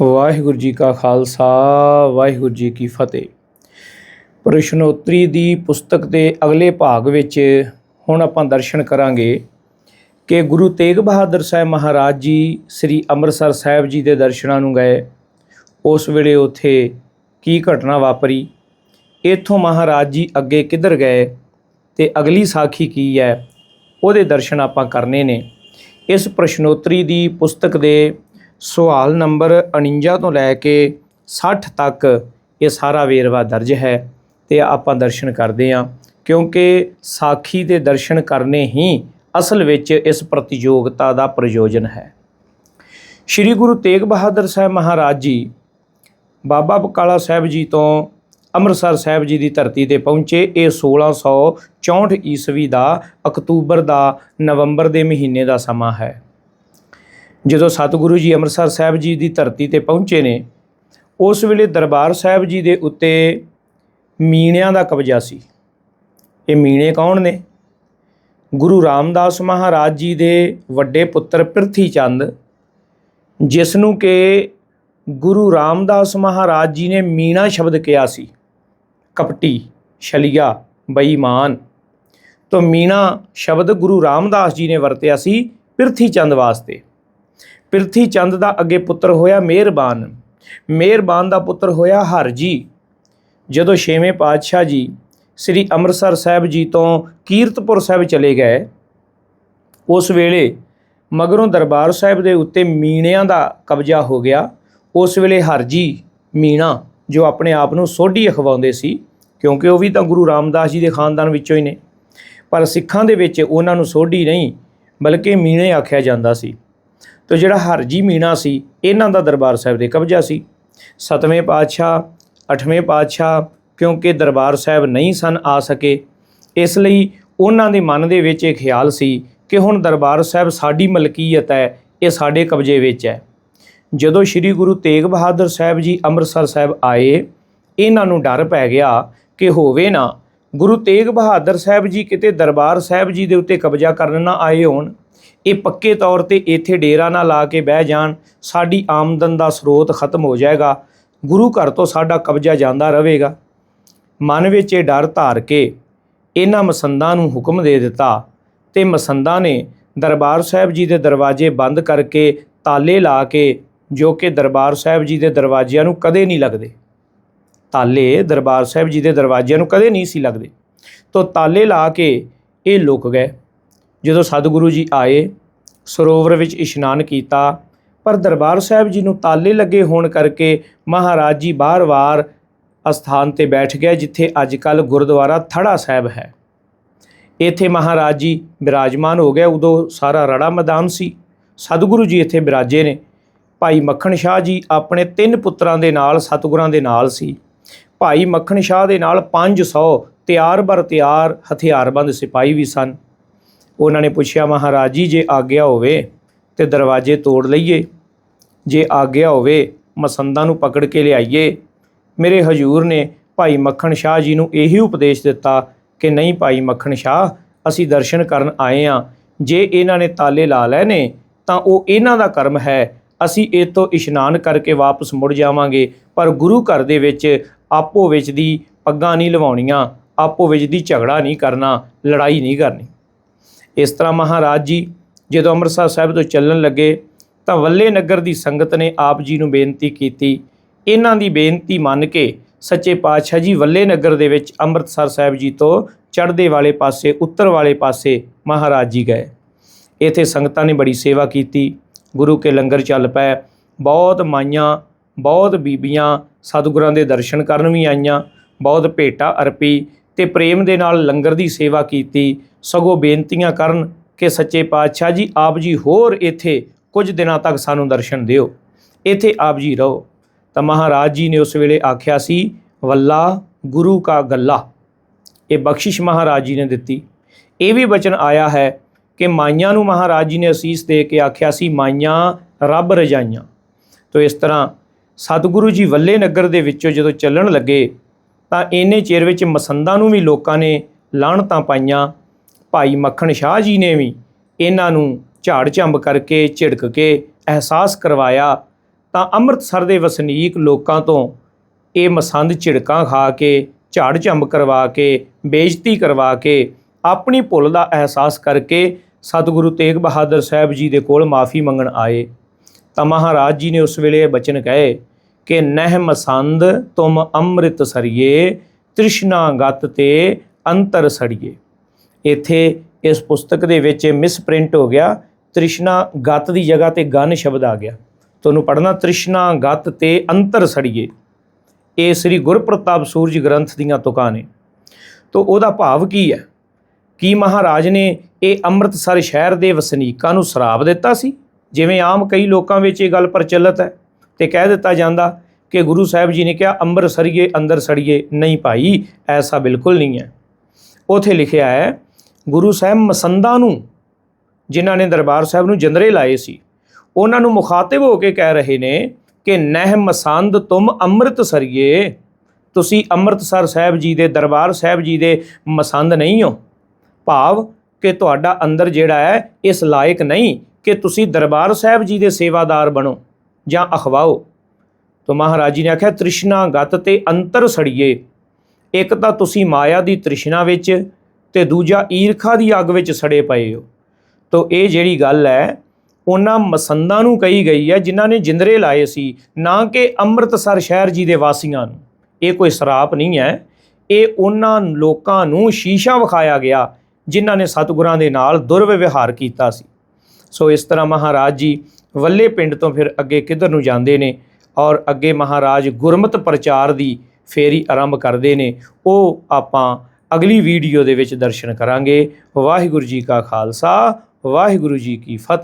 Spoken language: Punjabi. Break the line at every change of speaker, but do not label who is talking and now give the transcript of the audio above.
ਵਾਹਿਗੁਰੂ ਜੀ ਕਾ ਖਾਲਸਾ, ਵਾਹਿਗੁਰੂ ਜੀ ਕੀ ਫਤਿਹ। ਪ੍ਰਸ਼ਨੋਤਰੀ ਦੀ ਪੁਸਤਕ ਦੇ ਅਗਲੇ ਭਾਗ ਵਿੱਚ ਹੁਣ ਆਪਾਂ ਦਰਸ਼ਨ ਕਰਾਂਗੇ ਕਿ ਗੁਰੂ ਤੇਗ ਬਹਾਦਰ ਸਾਹਿਬ ਮਹਾਰਾਜ ਜੀ ਸ੍ਰੀ ਅੰਮ੍ਰਿਤਸਰ ਸਾਹਿਬ ਜੀ ਦੇ ਦਰਸ਼ਨਾਂ ਨੂੰ ਗਏ। ਉਸ ਵੇਲੇ ਉੱਥੇ ਕੀ ਘਟਨਾ ਵਾਪਰੀ? ਇੱਥੋਂ ਮਹਾਰਾਜ ਜੀ ਅੱਗੇ ਕਿੱਧਰ ਗਏ ਤੇ ਅਗਲੀ ਸਾਖੀ ਕੀ ਹੈ? ਉਹਦੇ ਦਰਸ਼ਨ ਆਪਾਂ ਕਰਨੇ ਨੇ। ਇਸ ਪ੍ਰਸ਼ਨੋਤਰੀ ਦੀ ਪੁਸਤਕ ਦੇ ਸਵਾਲ ਨੰਬਰ 49 ਤੋਂ ਲੈ ਕੇ 60 ਤੱਕ ਇਹ ਸਾਰਾ ਵੇਰਵਾ ਦਰਜ ਹੈ ਤੇ ਆਪਾਂ ਦਰਸ਼ਨ ਕਰਦੇ ਹਾਂ, ਕਿਉਂਕਿ ਸਾਖੀ ਦੇ ਦਰਸ਼ਨ ਕਰਨੇ ਹੀ ਅਸਲ ਵਿੱਚ ਇਸ ਪ੍ਰਤੀਯੋਗਤਾ ਦਾ ਪ੍ਰਯੋਜਨ ਹੈ। ਸ੍ਰੀ ਗੁਰੂ ਤੇਗ ਬਹਾਦਰ ਸਾਹਿਬ ਮਹਾਰਾਜ ਜੀ ਬਾਬਾ ਬਕਾਲਾ ਸਾਹਿਬ ਜੀ ਤੋਂ ਅੰਮ੍ਰਿਤਸਰ ਸਾਹਿਬ ਜੀ ਦੀ ਧਰਤੀ ਤੇ ਪਹੁੰਚੇ, ਇਹ 1664 ਈਸਵੀ ਦਾ ਅਕਤੂਬਰ ਦਾ ਨਵੰਬਰ ਦੇ ਮਹੀਨੇ ਦਾ ਸਮਾਂ ਹੈ। ਜਦੋਂ ਸਤਿਗੁਰੂ ਜੀ ਅੰਮ੍ਰਿਤਸਰ ਸਾਹਿਬ ਜੀ ਦੀ ਧਰਤੀ ਤੇ ਪਹੁੰਚੇ ਨੇ, ਉਸ ਵੇਲੇ ਦਰਬਾਰ ਸਾਹਿਬ ਜੀ ਦੇ ਉੱਤੇ ਮੀਣਿਆਂ ਦਾ ਕਬਜ਼ਾ ਸੀ। ਇਹ ਮੀਣੇ ਕੌਣ ਨੇ? ਗੁਰੂ ਰਾਮਦਾਸ ਮਹਾਰਾਜ ਜੀ ਦੇ ਵੱਡੇ ਪੁੱਤਰ ਪ੍ਰਿਥੀ ਚੰਦ ਜਿਸ ਨੂੰ ਕਿ ਗੁਰੂ ਰਾਮਦਾਸ ਮਹਾਰਾਜ ਜੀ ਨੇ ਮੀਣਾ ਸ਼ਬਦ ਕਿਹਾ ਸੀ। ਕਪਟੀ, ਛਲੀਆ, ਬੇਈਮਾਨ। ਤੋਂ ਮੀਣਾ ਸ਼ਬਦ ਗੁਰੂ ਰਾਮਦਾਸ ਜੀ ਨੇ ਵਰਤਿਆ ਸੀ ਪ੍ਰਿਥੀ ਚੰਦ ਵਾਸਤੇ। ਪ੍ਰਿਥੀ ਚੰਦ ਦਾ ਅੱਗੇ ਪੁੱਤਰ ਹੋਇਆ ਮਿਹਰਬਾਨ ਮਿਹਰਬਾਨ ਦਾ ਪੁੱਤਰ ਹੋਇਆ ਹਰਜੀ। ਜਦੋਂ ਛੇਵੇਂ ਪਾਤਸ਼ਾਹ ਜੀ ਸ੍ਰੀ ਅੰਮ੍ਰਿਤਸਰ ਸਾਹਿਬ ਜੀ ਤੋਂ ਕੀਰਤਪੁਰ ਸਾਹਿਬ ਚਲੇ ਗਏ, ਉਸ ਵੇਲੇ ਮਗਰੋਂ ਦਰਬਾਰ ਸਾਹਿਬ ਦੇ ਉੱਤੇ ਮੀਣਿਆਂ ਦਾ ਕਬਜ਼ਾ ਹੋ ਗਿਆ। ਉਸ ਵੇਲੇ ਹਰਜੀ ਮੀਣਾ, ਜੋ ਆਪਣੇ ਆਪ ਨੂੰ ਸੋਢੀ ਅਖਵਾਉਂਦੇ ਸੀ, ਕਿਉਂਕਿ ਉਹ ਵੀ ਤਾਂ ਗੁਰੂ ਰਾਮਦਾਸ ਜੀ ਦੇ ਖਾਨਦਾਨ ਵਿੱਚੋਂ ਹੀ ਨੇ, ਪਰ ਸਿੱਖਾਂ ਦੇ ਵਿੱਚ ਉਹਨਾਂ ਨੂੰ ਸੋਢੀ ਨਹੀਂ, ਬਲਕਿ ਮੀਣੇ ਆਖਿਆ ਜਾਂਦਾ ਸੀ। ਤੋ ਜਿਹੜਾ ਹਰਜੀ ਮੀਣਾ ਸੀ, ਇਹਨਾਂ ਦਾ ਦਰਬਾਰ ਸਾਹਿਬ ਦੇ ਕਬਜ਼ਾ ਸੀ। ਸਤਵੇਂ ਪਾਤਸ਼ਾਹ, ਅੱਠਵੇਂ ਪਾਤਸ਼ਾਹ ਕਿਉਂਕਿ ਦਰਬਾਰ ਸਾਹਿਬ ਨਹੀਂ ਸਨ ਆ ਸਕੇ, ਇਸ ਲਈ ਉਹਨਾਂ ਦੇ ਮਨ ਦੇ ਵਿੱਚ ਇਹ ਖਿਆਲ ਸੀ ਕਿ ਹੁਣ ਦਰਬਾਰ ਸਾਹਿਬ ਸਾਡੀ ਮਲਕੀਅਤ ਹੈ, ਇਹ ਸਾਡੇ ਕਬਜ਼ੇ ਵਿੱਚ ਹੈ। ਜਦੋਂ ਸ੍ਰੀ ਗੁਰੂ ਤੇਗ ਬਹਾਦਰ ਸਾਹਿਬ ਜੀ ਅੰਮ੍ਰਿਤਸਰ ਸਾਹਿਬ ਆਏ, ਇਹਨਾਂ ਨੂੰ ਡਰ ਪੈ ਗਿਆ ਕਿ ਹੋਵੇ ਨਾ, ਗੁਰੂ ਤੇਗ ਬਹਾਦਰ ਸਾਹਿਬ ਜੀ ਕਿਤੇ ਦਰਬਾਰ ਸਾਹਿਬ ਜੀ ਦੇ ਉੱਤੇ ਕਬਜ਼ਾ ਕਰਨ ਨਾ ਆਏ ਹੋਣ। ਇਹ ਪੱਕੇ ਤੌਰ ਤੇ ਇੱਥੇ ਡੇਰਾ ਨਾ ਲਾ ਕੇ ਬਹਿ ਜਾਣ, ਸਾਡੀ ਆਮਦਨ ਦਾ ਸਰੋਤ ਖਤਮ ਹੋ ਜਾਏਗਾ, ਗੁਰੂ ਘਰ ਤੋਂ ਸਾਡਾ ਕਬਜ਼ਾ ਜਾਂਦਾ ਰਹੇਗਾ। ਮਨ ਵਿੱਚ ਇਹ ਡਰ ਧਾਰ ਕੇ ਇਹਨਾਂ ਮਸੰਦਾਂ ਨੂੰ ਹੁਕਮ ਦੇ ਦਿੱਤਾ ਤੇ ਮਸੰਦਾਂ ਨੇ ਦਰਬਾਰ ਸਾਹਿਬ ਜੀ ਦੇ ਦਰਵਾਜ਼ੇ ਬੰਦ ਕਰਕੇ ਤਾਲੇ ਲਾ ਕੇ, ਜੋ ਕਿ ਦਰਬਾਰ ਸਾਹਿਬ ਜੀ ਦੇ ਦਰਵਾਜ਼ਿਆਂ ਨੂੰ ਕਦੇ ਨਹੀਂ ਲੱਗਦੇ। ਤਾਲੇ ਦਰਬਾਰ ਸਾਹਿਬ ਜੀ ਦੇ ਦਰਵਾਜ਼ਿਆਂ ਨੂੰ ਕਦੇ ਨਹੀਂ ਸੀ ਲੱਗਦੇ। ਤੋਂ ਤਾਲੇ ਲਾ ਕੇ ਇਹ ਲੁਕ ਗਏ। ਜਦੋਂ ਸਤਿਗੁਰੂ ਜੀ ਆਏ, ਸਰੋਵਰ ਵਿੱਚ ਇਸ਼ਨਾਨ ਕੀਤਾ, ਪਰ ਦਰਬਾਰ ਸਾਹਿਬ ਜੀ ਨੂੰ ਤਾਲੇ ਲੱਗੇ ਹੋਣ ਕਰਕੇ ਮਹਾਰਾਜ ਜੀ ਬਾਰ-ਬਾਰ ਅਸਥਾਨ ਤੇ ਬੈਠ ਗਏ, ਜਿੱਥੇ ਅੱਜ ਕੱਲ ਗੁਰਦੁਆਰਾ ਥੜਾ ਸਾਹਿਬ ਹੈ। ਇੱਥੇ ਮਹਾਰਾਜ ਜੀ ਬਿਰਾਜਮਾਨ ਹੋ ਗਏ, ਉਦੋਂ ਸਾਰਾ ਰੜਾ ਮੈਦਾਨ ਸੀ। ਸਤਿਗੁਰੂ ਜੀ ਇੱਥੇ ਬਿਰਾਜੇ ਨੇ। ਭਾਈ ਮੱਖਣ ਸ਼ਾਹ ਜੀ ਆਪਣੇ ਤਿੰਨ ਪੁੱਤਰਾਂ ਦੇ ਨਾਲ, ਸਤਿਗੁਰਾਂ ਦੇ ਨਾਲ ਸੀ। ਭਾਈ ਮੱਖਣ ਸ਼ਾਹ ਦੇ ਨਾਲ 500 ਤਿਆਰ ਬਰ ਤਿਆਰ, ਹਥਿਆਰਬੰਦ ਸਿਪਾਹੀ ਵੀ ਸਨ। ਉਹਨਾਂ ਨੇ ਪੁੱਛਿਆ, ਮਹਾਰਾਜ ਜੀ, ਜੇ ਆਗਿਆ ਹੋਵੇ ਤੇ ਦਰਵਾਜ਼ੇ ਤੋੜ ਲਈਏ। ਜੇ ਆਗਿਆ ਹੋਵੇ, ਮਸੰਦਾਂ ਨੂੰ ਪਕੜ ਕੇ ਲਿਆਈਏ। ਮੇਰੇ ਹਜੂਰ ਨੇ ਭਾਈ ਮੱਖਣ ਸ਼ਾਹ ਜੀ ਨੂੰ ਇਹੀ ਉਪਦੇਸ਼ ਦਿੱਤਾ ਕਿ ਨਹੀਂ ਭਾਈ ਮੱਖਣ ਸ਼ਾਹ, ਅਸੀਂ ਦਰਸ਼ਨ ਕਰਨ ਆਏ ਆ ਜੇ ਇਹਨਾਂ ਨੇ ਤਾਲੇ ਲਾ ਲਏ ਨੇ, ਤਾਂ ਉਹ ਇਹਨਾਂ ਦਾ ਕਰਮ ਹੈ। ਅਸੀਂ ਇਹ ਤੋਂ ਇਸ਼ਨਾਨ ਕਰਕੇ ਵਾਪਸ ਮੁੜ ਜਾਵਾਂਗੇ, ਪਰ ਗੁਰੂ ਘਰ ਦੇ ਵਿੱਚ ਆਪੋ ਵਿੱਚ ਦੀ ਪੱਗਾਂ ਨਹੀਂ ਲਵਾਉਣੀਆਂ, ਆਪੋ ਵਿੱਚ ਦੀ ਝਗੜਾ ਨਹੀਂ ਕਰਨਾ, ਲੜਾਈ ਨਹੀਂ ਕਰਨੀ। ਇਸ ਤਰ੍ਹਾਂ ਮਹਾਰਾਜ ਜੀ, ਜਦੋਂ ਅੰਮ੍ਰਿਤਸਰ ਸਾਹਿਬ ਤੋਂ ਚੱਲਣ ਲੱਗੇ, ਤਾਂ ਵੱਲੇ ਨਗਰ ਦੀ ਸੰਗਤ ਨੇ ਆਪ ਜੀ ਨੂੰ ਬੇਨਤੀ ਕੀਤੀ। ਇਹਨਾਂ ਦੀ ਬੇਨਤੀ ਮੰਨ ਕੇ ਸੱਚੇ ਪਾਤਸ਼ਾਹ ਜੀ ਵੱਲੇ ਨਗਰ ਦੇ ਵਿੱਚ ਅੰਮ੍ਰਿਤਸਰ ਸਾਹਿਬ ਜੀ ਤੋਂ ਚੜ੍ਹਦੇ ਵਾਲੇ ਪਾਸੇ, ਉੱਤਰ ਵਾਲੇ ਪਾਸੇ ਮਹਾਰਾਜ ਜੀ ਗਏ। ਇੱਥੇ ਸੰਗਤਾਂ ਨੇ ਬੜੀ ਸੇਵਾ ਕੀਤੀ। ਗੁਰੂ ਕੇ ਲੰਗਰ ਚੱਲ ਪਏ। ਬਹੁਤ ਮਾਈਆਂ, ਬਹੁਤ ਬੀਬੀਆਂ ਸਤਿਗੁਰਾਂ ਦੇ ਦਰਸ਼ਨ ਕਰਨ ਵੀ ਆਈਆਂ। ਬਹੁਤ ਭੇਟਾ ਅਰਪੀ। ਤੇ ਪ੍ਰੇਮ ਦੇ ਨਾਲ ਲੰਗਰ ਦੀ ਸੇਵਾ ਕੀਤੀ। ਸਗੋਂ ਬੇਨਤੀਆਂ ਕਰਨ ਕਿ ਸੱਚੇ ਪਾਤਸ਼ਾਹ ਜੀ, ਆਪ ਜੀ ਹੋਰ ਇੱਥੇ ਕੁਝ ਦਿਨਾਂ ਤੱਕ ਸਾਨੂੰ ਦਰਸ਼ਨ ਦਿਓ। ਇੱਥੇ ਆਪ ਜੀ ਰਹੋ। ਤਾਂ ਮਹਾਰਾਜ ਜੀ ਨੇ ਉਸ ਵੇਲੇ ਆਖਿਆ ਸੀ, ਵੱਲਾ ਗੁਰੂ ਕਾ ਗੱਲਾ। ਇਹ ਬਖਸ਼ਿਸ਼ ਮਹਾਰਾਜ ਜੀ ਨੇ ਦਿੱਤੀ। ਇਹ ਵੀ ਬਚਨ ਆਇਆ ਹੈ ਕਿ ਮਾਈਆਂ ਨੂੰ ਮਹਾਰਾਜ ਜੀ ਨੇ ਅਸੀਸ ਦੇ ਕੇ ਆਖਿਆ ਸੀ, ਮਾਈਆਂ, ਰੱਬ ਰਜਾਈਆਂ। ਤੋਂ ਇਸ ਤਰ੍ਹਾਂ ਸਤਿਗੁਰੂ ਜੀ ਵੱਲੇ ਨਗਰ ਦੇ ਵਿੱਚੋਂ ਜਦੋਂ ਚੱਲਣ ਲੱਗੇ ਤਾਂ ਇੰਨੇ ਚਿਰ ਵਿੱਚ ਮਸੰਦਾਂ ਨੂੰ ਵੀ ਲੋਕਾਂ ਨੇ ਲਾਹਣਤਾਂ ਪਾਈਆਂ। ਭਾਈ ਮੱਖਣ ਸ਼ਾਹ ਜੀ ਨੇ ਵੀ ਇਹਨਾਂ ਨੂੰ ਝਾੜ ਝੰਬ ਕਰਕੇ ਝਿੜਕ ਕੇ ਅਹਿਸਾਸ ਕਰਵਾਇਆ। ਤਾਂ ਅੰਮ੍ਰਿਤਸਰ ਦੇ ਵਸਨੀਕ ਲੋਕਾਂ ਤੋਂ ਇਹ ਮਸੰਦ ਝਿੜਕਾਂ ਖਾ ਕੇ, ਝਾੜ ਝੰਬ ਕਰਵਾ ਕੇ, ਬੇਇੱਜ਼ਤੀ ਕਰਵਾ ਕੇ, ਆਪਣੀ ਭੁੱਲ ਦਾ ਅਹਿਸਾਸ ਕਰਕੇ ਸਤਿਗੁਰੂ ਤੇਗ ਬਹਾਦਰ ਸਾਹਿਬ ਜੀ ਦੇ ਕੋਲ ਮਾਫੀ ਮੰਗਣ ਆਏ। ਤਾਂ ਮਹਾਰਾਜ ਜੀ ਨੇ ਉਸ ਵੇਲੇ ਇਹ ਬਚਨ ਕਹੇ ਕਿ ਨਹਿ ਮਸੰਦ ਤੁਮ ਅੰਮ੍ਰਿਤ ਸਰੀਏ, ਤ੍ਰਿਸ਼ਨਾ ਗਤ ਤੇ ਅੰਤਰ ਸੜੀਏ। ਇੱਥੇ ਇਸ ਪੁਸਤਕ ਦੇ ਵਿੱਚ ਮਿਸਪ੍ਰਿੰਟ ਹੋ ਗਿਆ, ਤ੍ਰਿਸ਼ਨਾ ਗਤ ਦੀ ਜਗ੍ਹਾ ਤੇ ਗਨ ਸ਼ਬਦ ਆ ਗਿਆ। ਤੁਹਾਨੂੰ ਪੜ੍ਹਨਾ, ਤ੍ਰਿਸ਼ਨਾ ਗਤ ਤੇ ਅੰਤਰ ਸੜੀਏ। ਇਹ ਸ੍ਰੀ ਗੁਰਪ੍ਰਤਾਪ ਸੂਰਜ ਗ੍ਰੰਥ ਦੀਆਂ ਤੁਕਾਂ ਨੇ। ਤੋ ਉਹਦਾ ਭਾਵ ਕੀ ਹੈ? ਕੀ ਮਹਾਰਾਜ ਨੇ ਇਹ ਅੰਮ੍ਰਿਤਸਰ ਸ਼ਹਿਰ ਦੇ ਵਸਨੀਕਾਂ ਨੂੰ ਸ਼ਰਾਬ ਦਿੱਤਾ ਸੀ? ਜਿਵੇਂ ਆਮ ਕਈ ਲੋਕਾਂ ਵਿੱਚ ਇਹ ਗੱਲ ਪ੍ਰਚਲਿਤ ਹੈ। ਤੇ ਕਹਿ ਦਿੱਤਾ ਜਾਂਦਾ ਕਿ ਗੁਰੂ ਸਾਹਿਬ ਜੀ ਨੇ ਕਿਹਾ, ਅੰਬਰ ਸਰੀਏ, ਅੰਦਰ ਸੜੀਏ, ਨਹੀਂ ਭਾਈ, ਐਸਾ ਬਿਲਕੁਲ ਨਹੀਂ ਹੈ। ਉਥੇ ਲਿਖਿਆ ਹੈ, ਗੁਰੂ ਸਾਹਿਬ ਮਸੰਦਾਂ ਨੂੰ, ਜਿਨ੍ਹਾਂ ਨੇ ਦਰਬਾਰ ਸਾਹਿਬ ਨੂੰ ਜੰਦਰੇ ਲਾਏ ਸੀ, ਉਹਨਾਂ ਨੂੰ ਮੁਖਾਤਿਬ ਹੋ ਕੇ ਕਹਿ ਰਹੇ ਨੇ ਕਿ ਨਹਿ ਮਸੰਦ ਤੁਮ ਅੰਮ੍ਰਿਤ ਸਰੀਏ, ਤੁਸੀਂ ਅੰਮ੍ਰਿਤਸਰ ਸਾਹਿਬ ਜੀ ਦੇ, ਦਰਬਾਰ ਸਾਹਿਬ ਜੀ ਦੇ ਮਸੰਦ ਨਹੀਂ ਹੋ। ਭਾਵ ਕਿ ਤੁਹਾਡਾ ਅੰਦਰ ਜਿਹੜਾ ਹੈ, ਇਸ ਲਾਇਕ ਨਹੀਂ ਕਿ ਤੁਸੀਂ ਦਰਬਾਰ ਸਾਹਿਬ ਜੀ ਦੇ ਸੇਵਾਦਾਰ ਬਣੋ। ਜਾਂ ਅਖਵਾਓ। ਤੋ ਮਹਾਰਾਜ ਜੀ ਨੇ ਆਖਿਆ, ਤ੍ਰਿਸ਼ਨਾ ਗਤ ਤੇ ਅੰਤਰ ਸੜੀਏ। ਇੱਕ ਤਾਂ ਤੁਸੀਂ ਮਾਇਆ ਦੀ ਤ੍ਰਿਸ਼ਨਾ ਵਿੱਚ ਤੇ ਦੂਜਾ ਈਰਖਾ ਦੀ ਅੱਗ ਵਿੱਚ ਸੜੇ ਪਏ ਹੋ। ਤੋ ਇਹ ਜਿਹੜੀ ਗੱਲ ਹੈ, ਉਹਨਾਂ ਮਸੰਦਾਂ ਨੂੰ ਕਹੀ ਗਈ ਹੈ, ਜਿਨ੍ਹਾਂ ਨੇ ਜਿੰਦਰੇ ਲਾਏ ਸੀ, ਨਾ ਕਿ ਅੰਮ੍ਰਿਤਸਰ ਸ਼ਹਿਰ ਜੀ ਦੇ ਵਾਸੀਆਂ ਨੂੰ। ਇਹ ਕੋਈ ਸਰਾਪ ਨਹੀਂ ਹੈ। ਇਹ ਉਹਨਾਂ ਲੋਕਾਂ ਨੂੰ ਸ਼ੀਸ਼ਾ ਵਿਖਾਇਆ ਗਿਆ, ਜਿਨ੍ਹਾਂ ਨੇ ਸਤਿਗੁਰਾਂ ਦੇ ਨਾਲ ਦੁਰਵਿਵਹਾਰ ਕੀਤਾ ਸੀ। ਸੋ ਇਸ ਤਰ੍ਹਾਂ ਮਹਾਰਾਜ ਜੀ ਵੱਲੇ ਪਿੰਡ ਤੋਂ ਫਿਰ ਅੱਗੇ ਕਿੱਧਰ ਨੂੰ ਜਾਂਦੇ ਨੇ ਔਰ ਅੱਗੇ ਮਹਾਰਾਜ ਗੁਰਮਤ ਪ੍ਰਚਾਰ ਦੀ ਫੇਰੀ ਆਰੰਭ ਕਰਦੇ ਨੇ, ਉਹ ਆਪਾਂ ਅਗਲੀ ਵੀਡੀਓ ਦੇ ਵਿੱਚ ਦਰਸ਼ਨ ਕਰਾਂਗੇ। ਵਾਹਿਗੁਰੂ ਜੀ ਕਾ ਖਾਲਸਾ, ਵਾਹਿਗੁਰੂ ਜੀ ਕੀ ਫਤਿਹ।